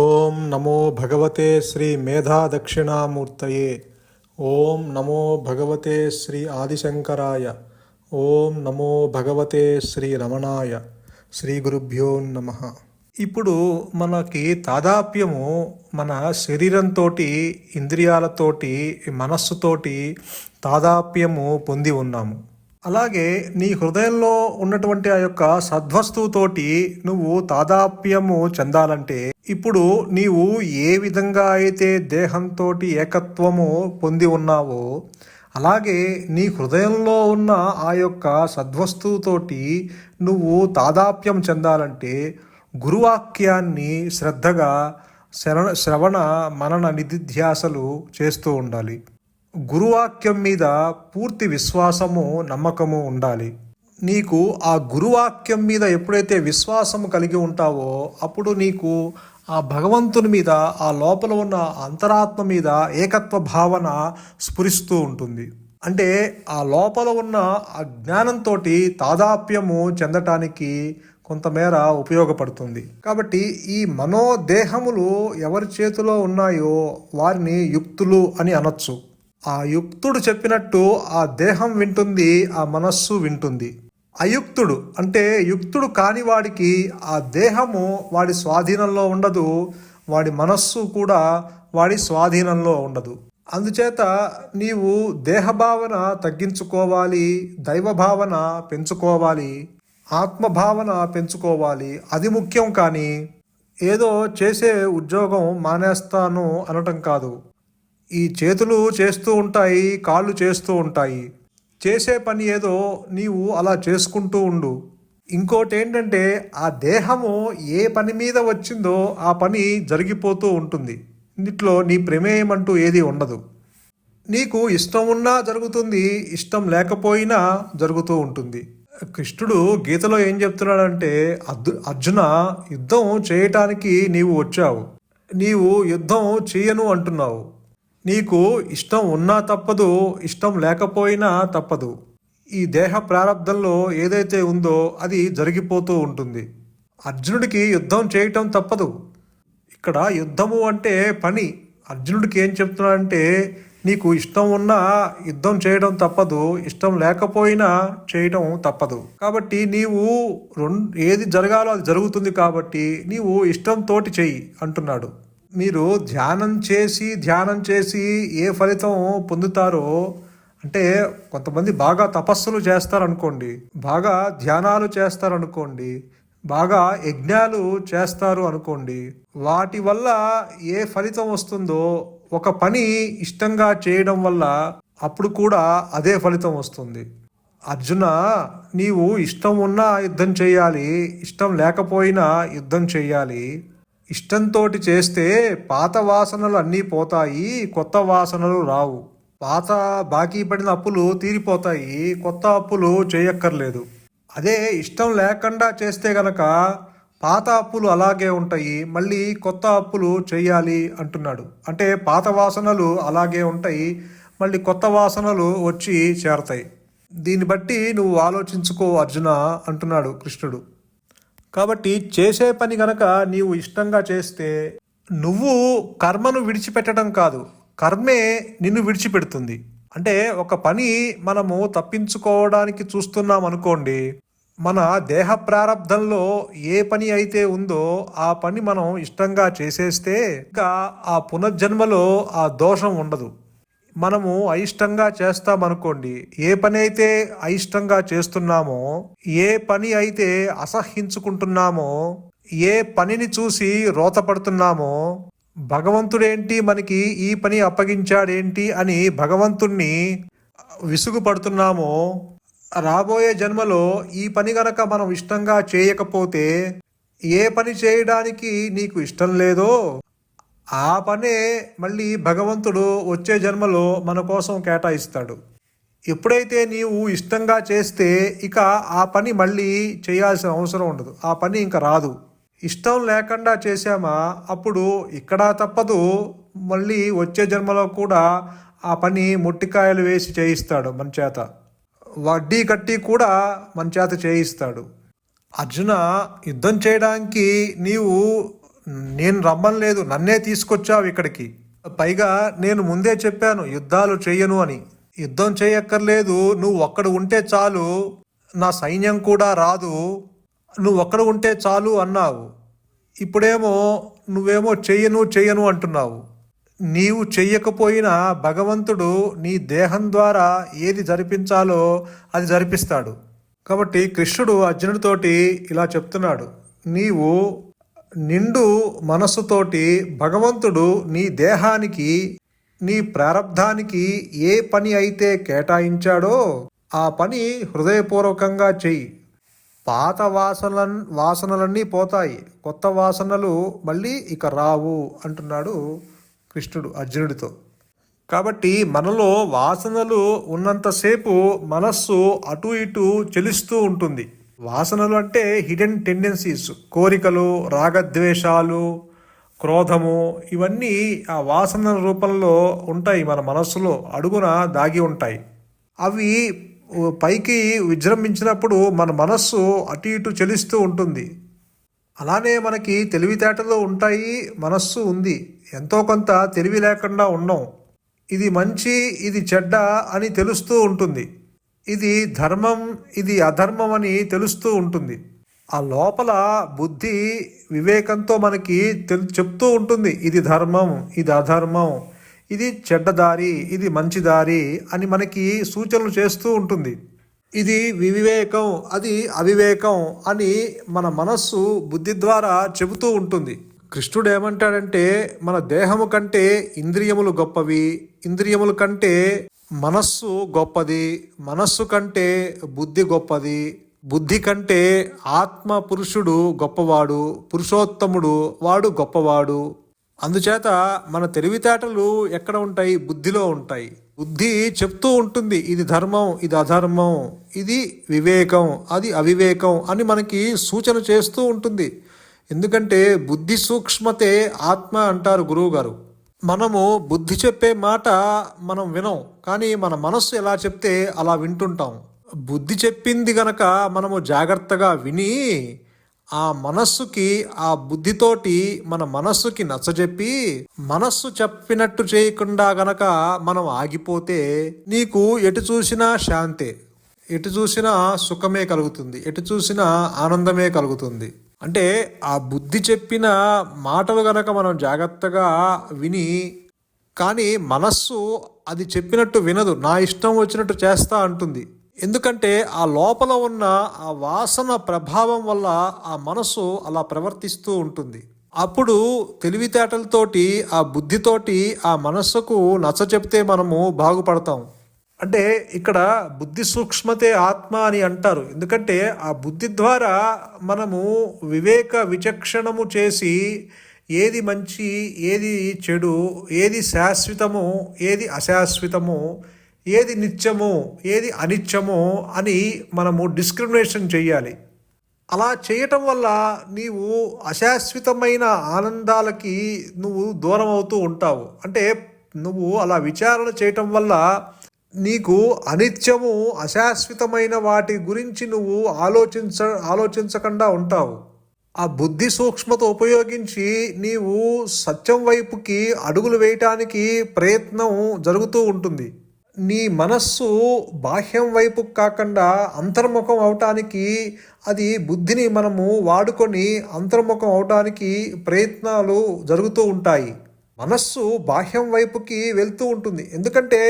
ఓం నమో భగవతే శ్రీ మేధా దక్షిణామూర్తయే ఓం నమో భగవతే శ్రీ ఆదిశంకరాయ. ఓం నమో భగవతే శ్రీ రమణాయ. శ్రీ గురుభ్యో నమ. ఇప్పుడు మనకి తాదాప్యము మన శరీరంతో ఇంద్రియాలతోటి మనస్సుతోటి తాదాప్యము పొంది ఉన్నాము. అలాగే నీ హృదయంలో ఉన్నటువంటి ఆ యొక్క సద్వస్తువుతోటి నువ్వు తాదాప్యము చెందాలంటే ఇప్పుడు నీవు ఏ విధంగా అయితే దేహంతో ఏకత్వము పొంది ఉన్నావో అలాగే నీ హృదయంలో ఉన్న ఆ యొక్క సద్వస్తువుతోటి నువ్వు తాదాప్యం చెందాలంటే గురువాక్యాన్ని శ్రద్ధగా శరణ శ్రవణ మనన నిధిధ్యాసలు చేస్తూ ఉండాలి. గురువాక్యం మీద పూర్తి విశ్వాసము నమ్మకము ఉండాలి. నీకు ఆ గురువాక్యం మీద ఎప్పుడైతే విశ్వాసము కలిగి ఉంటావో అప్పుడు నీకు ఆ భగవంతుని మీద ఆ లోపల ఉన్న అంతరాత్మ మీద ఏకత్వ భావన స్ఫురిస్తూ ఉంటుంది. అంటే ఆ లోపల ఉన్న ఆ జ్ఞానంతో తాదాప్యము చెందటానికి కొంతమేర ఉపయోగపడుతుంది. కాబట్టి ఈ మనోదేహములు ఎవరి చేతిలో ఉన్నాయో వారిని యుక్తులు అని అనొచ్చు. ఆ యుక్తుడు చెప్పినట్టు ఆ దేహం వింటుంది ఆ మనస్సు వింటుంది. అయుక్తుడు. అంటే యుక్తుడు కాని వాడికి ఆ దేహము వాడి స్వాధీనంలో ఉండదు. వాడి మనస్సు కూడా వాడి స్వాధీనంలో ఉండదు. అందుచేత నీవు దేహభావన తగ్గించుకోవాలి దైవభావన పెంచుకోవాలి ఆత్మభావన పెంచుకోవాలి. అది ముఖ్యం కానీ ఏదో చేసే ఉద్యోగం మానేస్తాను అనటం కాదు. ఈ చేతులు చేస్తూ ఉంటాయి కాళ్ళు చేస్తూ ఉంటాయి. చేసే పని ఏదో నీవు అలా చేసుకుంటూ ఉండు. ఇంకోటి ఏంటంటే ఆ దేహము ఏ పని మీద వచ్చిందో ఆ పని జరిగిపోతూ ఉంటుంది. ఇందులో నీ ప్రమేయం అంటూ ఏది ఉండదు. నీకు ఇష్టం ఉన్నా జరుగుతుంది ఇష్టం లేకపోయినా జరుగుతూ ఉంటుంది. కృష్ణుడు గీతలో ఏం చెప్తున్నాడంటే అర్జు అర్జున యుద్ధం చేయటానికి నీవు వచ్చావు. నీవు యుద్ధం చేయను అంటున్నావు. నీకు ఇష్టం ఉన్నా తప్పదు ఇష్టం లేకపోయినా తప్పదు. ఈ దేహ ప్రారంధంలో ఏదైతే ఉందో అది జరిగిపోతూ ఉంటుంది. అర్జునుడికి యుద్ధం చేయటం తప్పదు. ఇక్కడ యుద్ధము అంటే పని. అర్జునుడికి ఏం చెప్తున్నాడంటే నీకు ఇష్టం ఉన్నా యుద్ధం చేయడం తప్పదు ఇష్టం లేకపోయినా చేయడం తప్పదు. కాబట్టి నీవు రెండు ఏది జరగాలో అది జరుగుతుంది కాబట్టి నీవు ఇష్టంతోటి చెయ్యి అంటున్నాడు. మీరు ధ్యానం చేసి ధ్యానం చేసి ఏ ఫలితం పొందుతారో అంటే కొంతమంది బాగా తపస్సులు చేస్తారనుకోండి బాగా ధ్యానాలు చేస్తారనుకోండి బాగా యజ్ఞాలు చేస్తారు అనుకోండి వాటి వల్ల ఏ ఫలితం వస్తుందో ఒక పని ఇష్టంగా చేయడం వల్ల అప్పుడు కూడా అదే ఫలితం వస్తుంది. అర్జున నీవు ఇష్టం ఉన్నా యుద్ధం చేయాలి ఇష్టం లేకపోయినా యుద్ధం చేయాలి ఇష్టంతో చేస్తే పాత వాసనలు అన్నీ పోతాయి కొత్త వాసనలు రావు. పాత బాకీ పడిన అప్పులు తీరిపోతాయి కొత్త అప్పులు చేయక్కర్లేదు. అదే ఇష్టం లేకుండా చేస్తే గనక పాత అప్పులు అలాగే ఉంటాయి మళ్ళీ కొత్త అప్పులు చేయాలి అంటున్నాడు. అంటే పాత వాసనలు అలాగే ఉంటాయి మళ్ళీ కొత్త వాసనలు వచ్చి చేరతాయి. దీన్ని బట్టి నువ్వు ఆలోచించుకో అర్జున అంటున్నాడు కృష్ణుడు. కాబట్టి చేసే పని గనక నీవు ఇష్టంగా చేస్తే నువ్వు కర్మను విడిచిపెట్టడం కాదు కర్మే నిన్ను విడిచిపెడుతుంది. అంటే ఒక పని మనము తప్పించుకోవడానికి చూస్తున్నాం అనుకోండి మన దేహ ప్రారంధంలో ఏ పని అయితే ఉందో ఆ పని మనం ఇష్టంగా చేసేస్తే ఇంకా ఆ పునర్జన్మలో ఆ దోషం ఉండదు. మనము అయిష్టంగా చేస్తామనుకోండి ఏ పని అయితే అయిష్టంగా చేస్తున్నామో ఏ పని అయితే అసహించుకుంటున్నామో ఏ పనిని చూసి రోతపడుతున్నామో భగవంతుడేంటి మనకి ఈ పని అప్పగించాడేంటి అని భగవంతుణ్ణి విసుగుపడుతున్నామో రాబోయే జన్మలో ఈ పని గనక మనం ఇష్టంగా చేయకపోతే ఏ పని చేయడానికి నీకు ఇష్టం లేదో ఆ పనే మళ్ళీ భగవంతుడు వచ్చే జన్మలో మన కోసం కేటాయిస్తాడు. ఎప్పుడైతే నీవు ఇష్టంగా చేస్తే ఇక ఆ పని మళ్ళీ చేయాల్సిన అవసరం ఉండదు. ఆ పని ఇంకా రాదు. ఇష్టం లేకుండా చేశామా అప్పుడు ఇక్కడ తప్పదు. మళ్ళీ వచ్చే జన్మలో కూడా ఆ పని ముట్టికాయలు వేసి చేయిస్తాడు మన చేత. వడ్డీ కట్టి కూడా మన చేత చేయిస్తాడు. అర్జున యుద్ధం చేయడానికి నీవు నేను రమ్మని లేదు నన్నే తీసుకొచ్చావు ఇక్కడికి. పైగా నేను ముందే చెప్పాను యుద్ధాలు చెయ్యను అని. యుద్ధం చేయక్కర్లేదు నువ్వు ఒక్కడ ఉంటే చాలు నా సైన్యం కూడా రాదు నువ్వు ఒక్కడ ఉంటే చాలు అన్నావు. ఇప్పుడేమో నువ్వేమో చెయ్యను చెయ్యను అంటున్నావు. నీవు చెయ్యకపోయినా భగవంతుడు నీ దేహం ద్వారా ఏది జరిపించాలో అది జరిపిస్తాడు. కాబట్టి కృష్ణుడు అర్జునుడితోటి ఇలా చెప్తున్నాడు నీవు నిండు మనస్సుతోటి భగవంతుడు నీ దేహానికి నీ ప్రారంధానికి ఏ పని అయితే కేటాయించాడో ఆ పని హృదయపూర్వకంగా చెయ్యి. పాత వాసన వాసనలన్నీ పోతాయి. కొత్త వాసనలు మళ్ళీ ఇక రావు అంటున్నాడు కృష్ణుడు అర్జునుడితో. కాబట్టి మనలో వాసనలు ఉన్నంతసేపు మనస్సు అటు ఇటు చెలిస్తూ ఉంటుంది. వాసనలు అంటే హిడెన్ టెండెన్సీస్ కోరికలు రాగద్వేషాలు క్రోధము ఇవన్నీ ఆ వాసనల రూపంలో ఉంటాయి మన మనస్సులో అడుగున దాగి ఉంటాయి. అవి పైకి విజృంభించినప్పుడు మన మనస్సు అటు ఇటు చెలిస్తూ ఉంటుంది. అలానే మనకి తెలివితేటలు ఉంటాయి మనస్సు ఉంది. ఎంతో కొంత తెలివి లేకుండా ఉన్నాం. ఇది మంచి ఇది చెడ్డ అని తెలుస్తూ ఉంటుంది. ఇది ధర్మం ఇది అధర్మం అని తెలుస్తూ ఉంటుంది. ఆ లోపల బుద్ధి వివేకంతో మనకి తెలు చెప్తూ ఉంటుంది. ఇది ధర్మం ఇది అధర్మం ఇది చెడ్డదారి ఇది మంచి దారి అని మనకి సూచనలు చేస్తూ ఉంటుంది. ఇది వివేకం అది అవివేకం అని మన మనస్సు బుద్ధి ద్వారా చెబుతూ ఉంటుంది. కృష్ణుడు ఏమంటాడంటే మన దేహము కంటే ఇంద్రియములు గొప్పవి ఇంద్రియముల కంటే మనస్సు గొప్పది మనస్సు కంటే బుద్ధి గొప్పది బుద్ధి కంటే ఆత్మ పురుషుడు గొప్పవాడు పురుషోత్తముడు వాడు గొప్పవాడు. అందుచేత మన తెలివితేటలు ఎక్కడ ఉంటాయి? బుద్ధిలో ఉంటాయి. బుద్ధి చెప్తూ ఉంటుంది ఇది ధర్మం ఇది అధర్మం ఇది వివేకం అది అవివేకం అని మనకి సూచన చేస్తూ ఉంటుంది. ఎందుకంటే బుద్ధి సూక్ష్మతే ఆత్మ అంటారు గురువు గారు మనము బుద్ధి చెప్పే మాట మనం వినం కానీ మన మనస్సు ఎలా చెప్తే అలా వింటుంటాం. బుద్ధి చెప్పింది గనక మనము జాగ్రత్తగా విని ఆ మనస్సుకి ఆ బుద్ధితోటి మన మనస్సుకి నచ్చజెప్పి మనస్సు చెప్పినట్టు చేయకుండా గనక మనం ఆగిపోతే నీకు ఎటు చూసినా శాంతే ఎటు చూసినా సుఖమే కలుగుతుంది ఎటు చూసినా ఆనందమే కలుగుతుంది. అంటే ఆ బుద్ధి చెప్పిన మాటలు గనక మనం జాగ్రత్తగా విని కానీ మనస్సు అది చెప్పినట్టు వినదు. నా ఇష్టం వచ్చినట్టు చేస్తా అంటుంది. ఎందుకంటే ఆ లోపల ఉన్న ఆ వాసన ప్రభావం వల్ల ఆ మనస్సు అలా ప్రవర్తిస్తూ ఉంటుంది. అప్పుడు తెలివితేటలతోటి ఆ బుద్ధితోటి ఆ మనస్సుకు నచ్చ చెప్తే మనము బాగుపడతాం. అంటే ఇక్కడ బుద్ధి సూక్ష్మతే ఆత్మ అని అంటారు. ఎందుకంటే ఆ బుద్ధి ద్వారా మనము వివేక విచక్షణము చేసి ఏది మంచి ఏది చెడు ఏది శాశ్వతము ఏది అశాశ్వతము ఏది నిత్యము ఏది అనిత్యము అని మనము డిస్క్రిమినేషన్ చేయాలి అలా చేయటం వల్ల నీవు అశాశ్వతమైన ఆనందాలకి నువ్వు దూరం అవుతూ ఉంటావు. అంటే నువ్వు అలా విచారణ చేయటం వల్ల నీకు అనిత్యము అశాశ్వతమైన వాటి గురించి నువ్వు ఆలోచించ ఆలోచించకుండా ఉంటావు. ఆ బుద్ధి సూక్ష్మత ఉపయోగించి నీవు సత్యం వైపుకి అడుగులు వేయటానికి ప్రయత్నం జరుగుతూ ఉంటుంది. నీ మనస్సు బాహ్యం వైపు కాకుండా అంతర్ముఖం అవటానికి అది బుద్ధిని మనము వాడుకొని అంతర్ముఖం అవటానికి ప్రయత్నాలు జరుగుతూ ఉంటాయి. మనస్సు బాహ్యం వైపుకి వెళ్తూ ఉంటుంది. ఎందుకంటే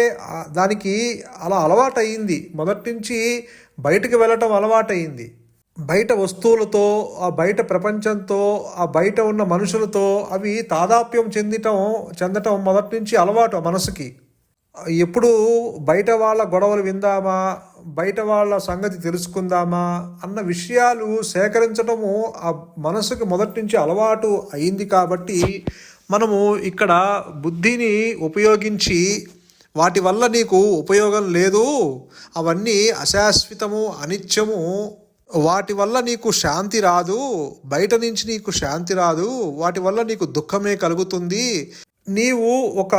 దానికి అలా అలవాటయింది. మొదటి నుంచి బయటకు వెళ్ళటం అలవాటయింది. బయట వస్తువులతో ఆ బయట ప్రపంచంతో ఆ బయట ఉన్న మనుషులతో అవి తాదాప్యం చెందటం చెందటం మొదటి నుంచి అలవాటు మనసుకి ఎప్పుడు బయట వాళ్ళ గొడవలు విందామా బయట వాళ్ళ సంగతి తెలుసుకుందామా అన్న విషయాలు సేకరించడము ఆ మనసుకి మొదటి నుంచి అలవాటు అయింది కాబట్టి మనము ఇక్కడ బుద్ధిని ఉపయోగించి వాటి వల్ల నీకు ఉపయోగం లేదు. అవన్నీ అశాశ్వతము అనిత్యము. వాటి వల్ల నీకు శాంతి రాదు. బయట నుంచి నీకు శాంతి రాదు. వాటి వల్ల నీకు దుఃఖమే కలుగుతుంది. నీవు ఒక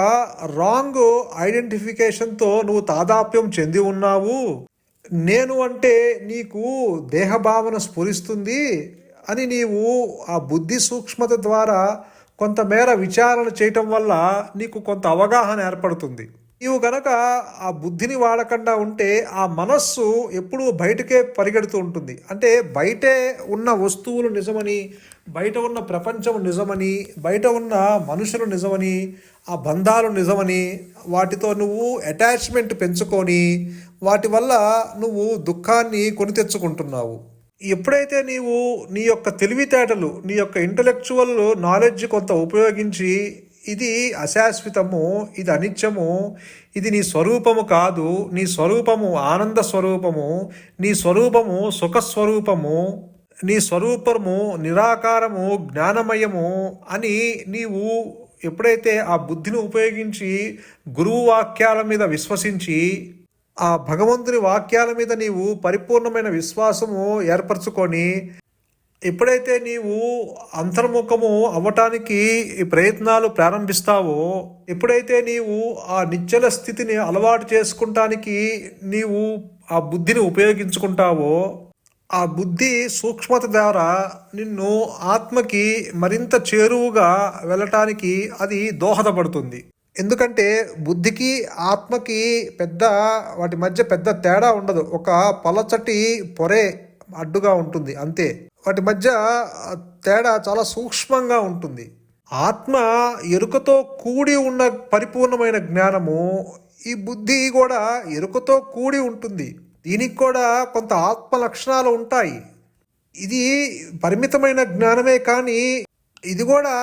రాంగ్ ఐడెంటిఫికేషన్తో నువ్వు తాదాప్యం చెంది ఉన్నావు. నేను అంటే నీకు దేహభావన స్ఫురిస్తుంది అని నీవు ఆ బుద్ధి సూక్ష్మత ద్వారా కొంతమేర విచారణ చేయటం వల్ల నీకు కొంత అవగాహన ఏర్పడుతుంది. నీవు గనక ఆ బుద్ధిని వాడకుండా ఉంటే ఆ మనస్సు ఎప్పుడూ బయటకే పరిగెడుతూ ఉంటుంది. అంటే బయటే ఉన్న వస్తువులు నిజమని బయట ఉన్న ప్రపంచం నిజమని బయట ఉన్న మనుషులు నిజమని ఆ బంధాలు నిజమని వాటితో నువ్వు అటాచ్మెంట్ పెంచుకొని వాటి వల్ల నువ్వు దుఃఖాన్ని కొని తెచ్చుకుంటున్నావు. ఎప్పుడైతే నీవు నీ యొక్క తెలివితేటలు నీ యొక్క ఇంటలెక్చువల్ నాలెడ్జ్ కొంత ఉపయోగించి ఇది అశాశ్వతము ఇది అనిత్యము ఇది నీ స్వరూపము కాదు నీ స్వరూపము ఆనంద స్వరూపము నీ స్వరూపము సుఖస్వరూపము నీ స్వరూపము నిరాకారము జ్ఞానమయము అని నీవు ఎప్పుడైతే ఆ బుద్ధిని ఉపయోగించి గురువు వాక్యాల మీద విశ్వసించి ఆ భగవంతుని వాక్యాల మీద నీవు పరిపూర్ణమైన విశ్వాసము ఏర్పరచుకొని ఎప్పుడైతే నీవు అంతర్ముఖము అవ్వటానికి ఈ ప్రయత్నాలు ప్రారంభిస్తావో ఎప్పుడైతే నీవు ఆ నిచ్చల స్థితిని అలవాటు చేసుకుంటానికి నీవు ఆ బుద్ధిని ఉపయోగించుకుంటావో ఆ బుద్ధి సూక్ష్మత ద్వారా నిన్ను ఆత్మకి మరింత చేరువుగా వెళ్ళటానికి అది దోహదపడుతుంది. ఎందుకంటే బుద్ధికి ఆత్మకి పెద్ద వాటి మధ్య పెద్ద తేడా ఉండదు. ఒక పలచటి పొరే అడ్డుగా ఉంటుంది అంతే. వాటి మధ్య తేడా చాలా సూక్ష్మంగా ఉంటుంది. ఆత్మ ఎరుకతో కూడి ఉన్న పరిపూర్ణమైన జ్ఞానము ఈ బుద్ధి కూడా ఎరుకతో కూడి ఉంటుంది. దీనికి కూడా కొంత ఆత్మ లక్షణాలు ఉంటాయి. ఇది పరిమితమైన జ్ఞానమే కానీ ఇది కూడా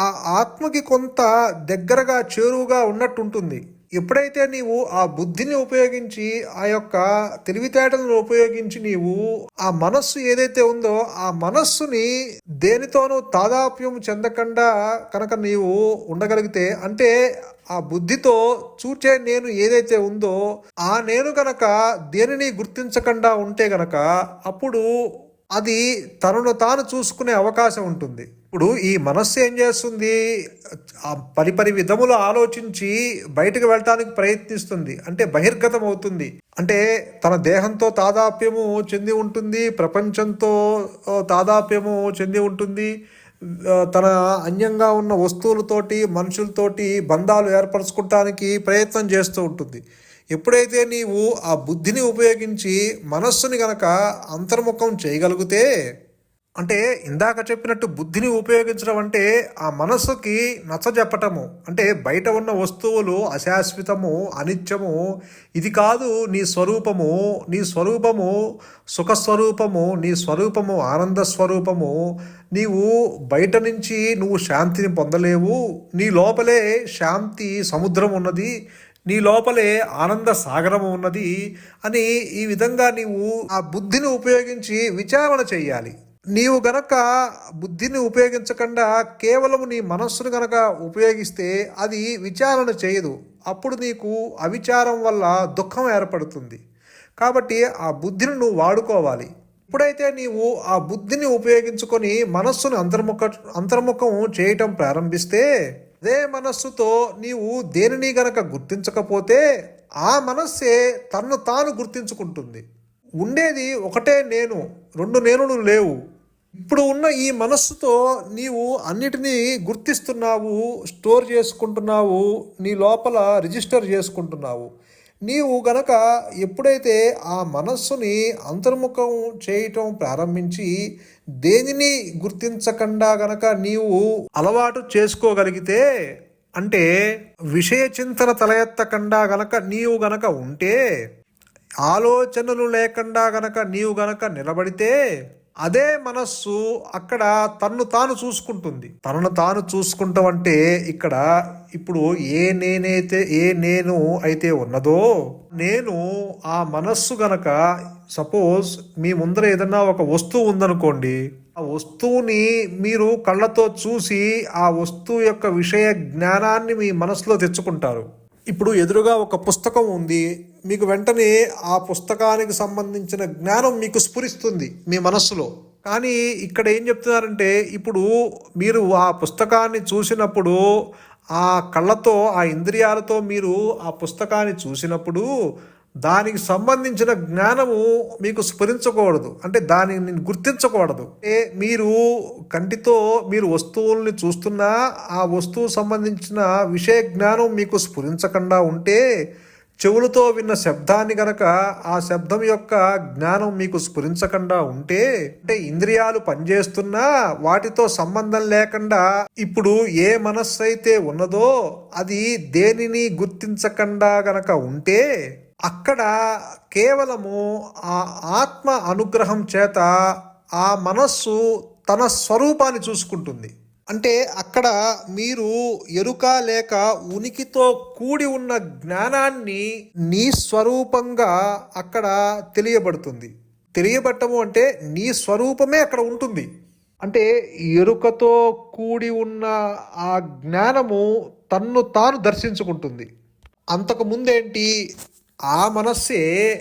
ఆ ఆత్మకి కొంత దగ్గరగా చేరువుగా ఉన్నట్టు ఉంటుంది ఎప్పుడైతే నీవు ఆ బుద్ధిని ఉపయోగించి ఆ యొక్క తెలివితేటలను ఉపయోగించి నీవు ఆ మనస్సు ఏదైతే ఉందో ఆ మనస్సుని దేనితోనూ తాదాప్యం చెందకుండా కనుక నీవు ఉండగలిగితే అంటే ఆ బుద్ధితో చూచే నేను ఏదైతే ఉందో ఆ నేను గనక దేనిని గుర్తించకుండా ఉంటే గనక అప్పుడు అది తనను తాను చూసుకునే అవకాశం ఉంటుంది. ఇప్పుడు ఈ మనస్సు ఏం చేస్తుంది? ఆ పరిపరి విధములు ఆలోచించి బయటకు వెళ్ళటానికి ప్రయత్నిస్తుంది. అంటే బహిర్గతం అవుతుంది అంటే తన దేహంతో తాదాప్యము చెంది ఉంటుంది. ప్రపంచంతో తాదాప్యము చెంది ఉంటుంది. తన అన్యంగా ఉన్న వస్తువులతోటి మనుషులతోటి బంధాలు ఏర్పరచుకోవటానికి ప్రయత్నం చేస్తూ ఉంటుంది. ఎప్పుడైతే నీవు ఆ బుద్ధిని ఉపయోగించి మనస్సుని గనక అంతర్ముఖం చేయగలిగితే అంటే ఇందాక చెప్పినట్టు బుద్ధిని ఉపయోగించడం అంటే ఆ మనస్సుకి నచ్చజెప్పటము అంటే బయట ఉన్న వస్తువులు అశాశ్వతము అనిత్యము ఇది కాదు నీ స్వరూపము. నీ స్వరూపము సుఖస్వరూపము నీ స్వరూపము ఆనంద స్వరూపము నీవు బయట నుంచి నువ్వు శాంతిని పొందలేవు. నీ లోపలే శాంతి సముద్రం ఉన్నది. నీ లోపలే ఆనంద సాగరము ఉన్నది అని ఈ విధంగా నీవు ఆ బుద్ధిని ఉపయోగించి విచారణ చేయాలి నీవు గనక బుద్ధిని ఉపయోగించకుండా కేవలం నీ మనస్సును గనక ఉపయోగిస్తే అది విచారణ చేయదు. అప్పుడు నీకు అవిచారం వల్ల దుఃఖం ఏర్పడుతుంది. కాబట్టి ఆ బుద్ధిని నువ్వు వాడుకోవాలి. ఇప్పుడైతే నీవు ఆ బుద్ధిని ఉపయోగించుకొని మనస్సును అంతర్ముఖ అంతర్ముఖం చేయటం ప్రారంభిస్తే అదే మనస్సుతో నీవు దేనిని గనక గుర్తించకపోతే ఆ మనస్సే తన్ను తాను గుర్తించుకుంటుంది. ఉండేది ఒకటే నేను రెండు నేనులు లేవు. ఇప్పుడు ఉన్న ఈ మనస్సుతో నీవు అన్నిటినీ గుర్తిస్తున్నావు స్టోర్ చేసుకుంటున్నావు నీ లోపల రిజిస్టర్ చేసుకుంటున్నావు. నీవు గనక ఎప్పుడైతే ఆ మనస్సుని అంతర్ముఖం చేయటం ప్రారంభించి దేనిని గుర్తించకుండా గనక నీవు అలవాటు చేసుకోగలిగితే అంటే విషయ చింతన తలయెత్తకుండా గనక నీవు గనక ఉంటే ఆలోచనలు లేకుండా గనక నీవు గనక నిలబడితే అదే మనస్సు అక్కడ తన్ను తాను చూసుకుంటుంది. తనను తాను చూసుకుంటాం అంటే ఇక్కడ ఇప్పుడు ఏ నేనైతే ఏ నేను అయితే ఉన్నదో నేను ఆ మనస్సు గనక సపోజ్ మీ ముందర ఏదన్నా ఒక వస్తువు ఉందనుకోండి ఆ వస్తువుని మీరు కళ్ళతో చూసి ఆ వస్తువు యొక్క విషయ జ్ఞానాన్ని మీ మనసులో తెచ్చుకుంటారు. ఇప్పుడు ఎదురుగా ఒక పుస్తకం ఉంది. మీకు వెంటనే ఆ పుస్తకానికి సంబంధించిన జ్ఞానం మీకు స్ఫురిస్తుంది మీ మనస్సులో. కానీ ఇక్కడ ఏం చెప్తున్నారంటే ఇప్పుడు మీరు ఆ పుస్తకాన్ని చూసినప్పుడు ఆ కళ్ళతో ఆ ఇంద్రియాలతో మీరు ఆ పుస్తకాన్ని చూసినప్పుడు దానికి సంబంధించిన జ్ఞానము మీకు స్ఫురించకూడదు. అంటే దానిని గుర్తించకూడదు. ఏ మీరు కంటితో మీరు వస్తువుల్ని చూస్తున్నా ఆ వస్తువు సంబంధించిన విషయ జ్ఞానం మీకు స్ఫురించకుండా ఉంటే చెవులతో విన్న శబ్దాన్ని గనక ఆ శబ్దం యొక్క జ్ఞానం మీకు స్ఫురించకుండా ఉంటే అంటే ఇంద్రియాలు పనిచేస్తున్నా వాటితో సంబంధం లేకుండా ఇప్పుడు ఏ మనస్సు అయితే ఉన్నదో అది దేనిని గుర్తించకుండా గనక ఉంటే అక్కడ కేవలము ఆ ఆత్మ అనుగ్రహం చేత ఆ మనస్సు తన స్వరూపాన్ని చూసుకుంటుంది. అంటే అక్కడ మీరు ఎరుక లేక ఉనికితో కూడి ఉన్న జ్ఞానాన్ని నీ స్వరూపంగా అక్కడ తెలియబడుతుంది. తెలియబట్టము అంటే నీ స్వరూపమే అక్కడ ఉంటుంది. అంటే ఎరుకతో కూడి ఉన్న ఆ జ్ఞానము తన్ను తాను దర్శించుకుంటుంది. అంతకు ముందేంటి? ఆ మనస్సే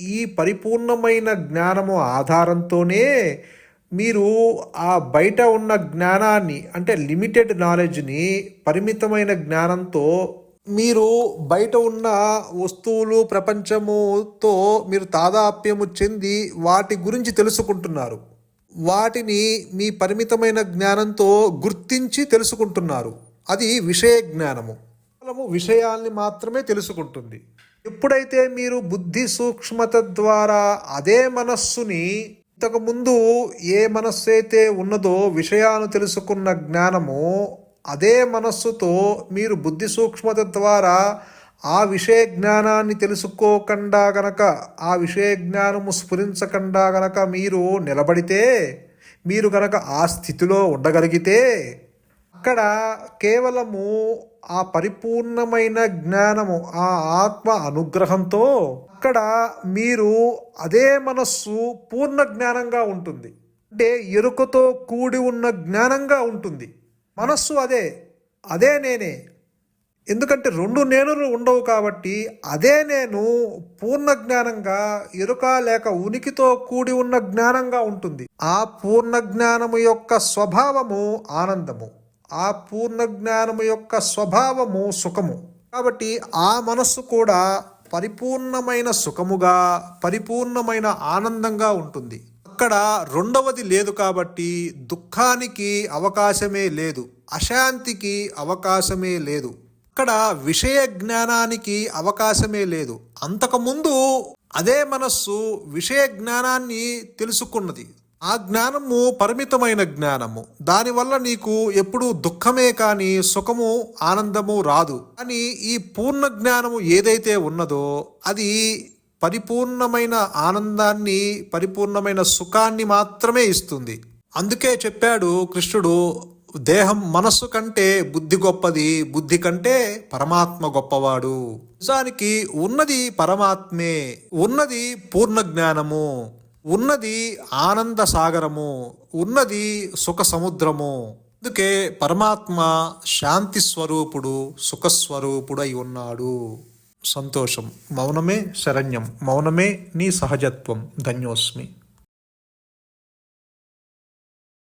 ఈ పరిపూర్ణమైన జ్ఞానము ఆధారంతోనే మీరు ఆ బయట ఉన్న జ్ఞానాన్ని అంటే లిమిటెడ్ నాలెడ్జ్ని పరిమితమైన జ్ఞానంతో మీరు బయట ఉన్న వస్తువులు ప్రపంచముతో మీరు తాదాప్యము చెంది వాటి గురించి తెలుసుకుంటున్నారు. వాటిని మీ పరిమితమైన జ్ఞానంతో గుర్తించి తెలుసుకుంటున్నారు. అది విషయ జ్ఞానము. విషయాల్ని మాత్రమే తెలుసుకుంటుంది. ఎప్పుడైతే మీరు బుద్ధి సూక్ష్మత ద్వారా అదే మనస్సుని ఇంతకుముందు ఏ మనస్సు అయితే ఉన్నదో విషయాలు తెలుసుకున్న జ్ఞానము అదే మనస్సుతో మీరు బుద్ధి సూక్ష్మత ద్వారా ఆ విషయ జ్ఞానాన్ని తెలుసుకోకుండా గనక ఆ విషయ జ్ఞానము స్ఫురించకుండా గనక మీరు నిలబడితే మీరు గనక ఆ స్థితిలో ఉండగలిగితే అక్కడ కేవలము ఆ పరిపూర్ణమైన జ్ఞానము ఆ ఆత్మ అనుగ్రహంతో అక్కడ మీరు అదే మనస్సు పూర్ణ జ్ఞానంగా ఉంటుంది. అంటే ఎరుకతో కూడి ఉన్న జ్ఞానంగా ఉంటుంది. మనస్సు అదే అదే నేనే. ఎందుకంటే రెండు నేనులు ఉండవు కాబట్టి అదే నేను పూర్ణ జ్ఞానంగా ఎరుక లేక ఉనికితో కూడి ఉన్న జ్ఞానంగా ఉంటుంది. ఆ పూర్ణ జ్ఞానము యొక్క స్వభావము ఆనందము. ఆ పూర్ణ జ్ఞానము యొక్క స్వభావము సుఖము. కాబట్టి ఆ మనస్సు కూడా పరిపూర్ణమైన సుఖముగా పరిపూర్ణమైన ఆనందంగా ఉంటుంది. అక్కడ రెండవది లేదు కాబట్టి దుఃఖానికి అవకాశమే లేదు. అశాంతికి అవకాశమే లేదు. అక్కడ విషయ జ్ఞానానికి అవకాశమే లేదు. అంతకుముందు అదే మనస్సు విషయ జ్ఞానాన్ని తెలుసుకున్నది. ఆ జ్ఞానము పరిమితమైన జ్ఞానము. దానివల్ల నీకు ఎప్పుడు దుఃఖమే కానీ సుఖము ఆనందము రాదు. కానీ ఈ పూర్ణ జ్ఞానము ఏదైతే ఉన్నదో అది పరిపూర్ణమైన ఆనందాన్ని పరిపూర్ణమైన సుఖాన్ని మాత్రమే ఇస్తుంది. అందుకే చెప్పాడు కృష్ణుడు దేహం మనస్సు కంటే బుద్ధి గొప్పది. బుద్ధి కంటే పరమాత్మ గొప్పవాడు. నిజానికి ఉన్నది పరమాత్మే. ఉన్నది పూర్ణ జ్ఞానము. ఉన్నది ఆనంద సాగరము ఉన్నది సుఖ సముద్రము అందుకే పరమాత్మ శాంతి స్వరూపుడు సుఖస్వరూపుడై ఉన్నాడు. సంతోషం. మౌనమే శరణ్యం. మౌనమే నీ సహజత్వం. ధన్యోస్మి.